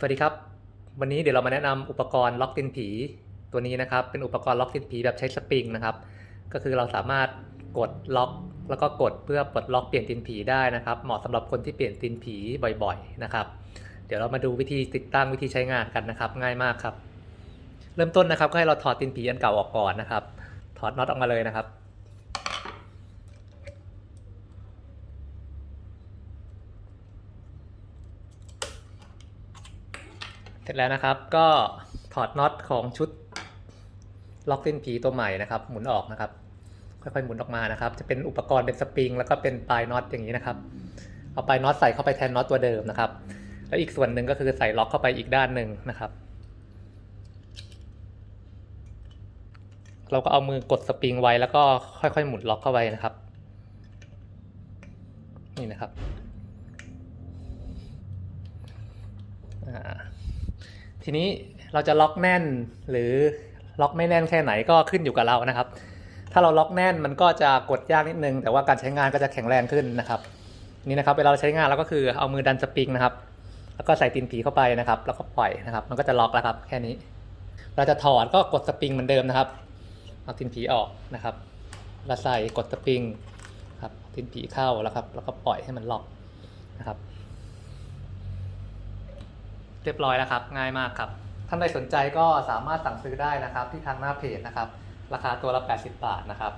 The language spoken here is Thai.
สวัสดีครับ วันนี้เดี๋ยวเรามาแนะนำอุปกรณ์ล็อกตินผีตัวนี้นะครับ เป็นอุปกรณ์ล็อกตินผีแบบใช้สปริงนะครับ ก็คือเราสามารถกดล็อกแล้วก็กดเพื่อปลดล็อกเปลี่ยนตินผีได้นะครับ เหมาะสำหรับคนที่เปลี่ยนตินผีบ่อย ๆนะครับ เดี๋ยวเรามาดูวิธีติดตั้งวิธีใช้งานกันนะครับ ง่ายมากครับ เริ่มต้นนะครับก็ให้เราถอดตินผีอันเก่าออกก่อนนะครับ ถอดน็อตออกมาเลยนะครับ สร็จแล้วนะครับก็ถอดน็อตของชุดล็อกเส้นผีตัวใหม่นะครับ หมุนออกนะครับ ค่อยๆหมุนออกมานะครับ จะเป็นอุปกรณ์เป็นสปริง แล้วก็เป็นปลายน็อตอย่างนี้นะครับ เอาปลายน็อตใส่เข้าไปแทนน็อตตัวเดิมนะครับ แล้วอีกส่วนหนึ่งก็คือใส่ล็อกเข้าไปอีกด้านหนึ่งนะครับ เราก็เอามือกดสปริงไว้แล้วก็ค่อยๆหมุนล็อกเข้าไปนะครับ นี่นะครับอ่า ทีนี้เราจะล็อกแน่นหรือล็อกไม่แน่นแค่ไหนก็ขึ้นอยู่กับเรานะครับ ถ้าเราล็อกแน่นมันก็จะกดยากนิดนึง แต่ว่าการใช้งานก็จะแข็งแรงขึ้นนะครับนี่นะครับเวลาเราใช้งานเราก็คือเอามือดันสปริงนะครับ แล้วก็ใส่ตีนผีเข้าไปนะครับ แล้วก็ปล่อยนะครับ มันก็จะล็อกแล้วครับ แค่นี้ เราจะถอดก็กดสปริงเหมือนเดิมนะครับเอาตีนผีออกนะครับแล้วใส่กดสปริงครับตีนผีเข้าแล้วครับ แล้วก็ปล่อยให้มันล็อกนะครับ รียบร้อยแล้วครับ ง่ายมากครับ ท่านใดสนใจก็สามารถสั่งซื้อได้นะครับ ที่ทางหน้าเพจนะครับ ราคาตัวละ 80 บาทนะครับ